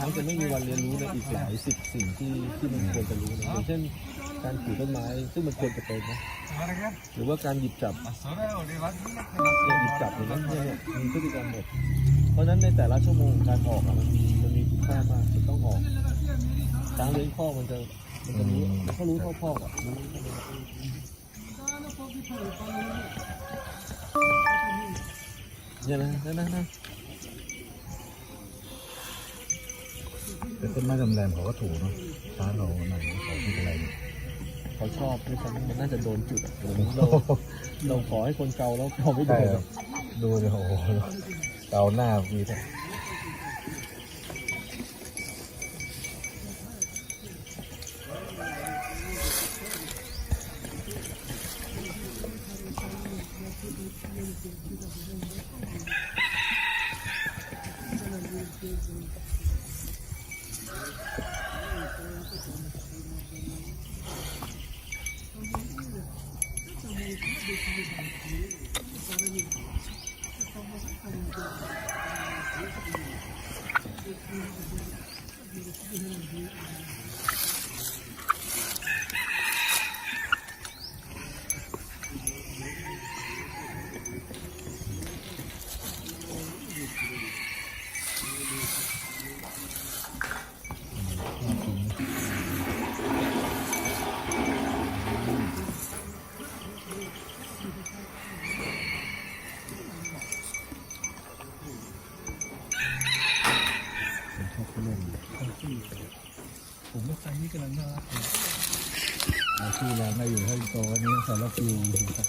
มันจะไม่มีวันเรียนรู้ในอีกหลายสิบสิ่งที่ที่มันควรจะรู้นะอย่างเช่นการปลูกต้นไม้ซึ่งมันควรจะเป็นนะหรือว่าการหยิบจับเนี่ยหยิบจับอย่างนั้นเนี่ยมีพฤติกรรมหมดเพราะฉะนั้นในแต่ละชั่วโมงการออกอะมันมีมันมีคุณค่ามากจะต้องออกช้างเลี้ยงข้อมันจะมันจะรู้มันก็รู้เท่าพ่อกอะรู้เท่าพ่อเนี่ยนะนั่นนะ แต่ต้นไม้แหลมๆเขาก็ถูกเนาะฟ้าเราหนังเขาไม่เป็นไรเนี่ยเขาชอบด้วยซ้ำมันน่าจะโดนจุดอะเราเราขอให้คนเกาแล้วเขาไม่โดใช่นคหรรัอบกดูเลยโอ้โหเกาหน้ามีแต่ช ผมว่าไซส์นี้กำลังน่ารักเลยชื่แร้าน่าอยู่ให้โตอันนี้สารฟิวครับ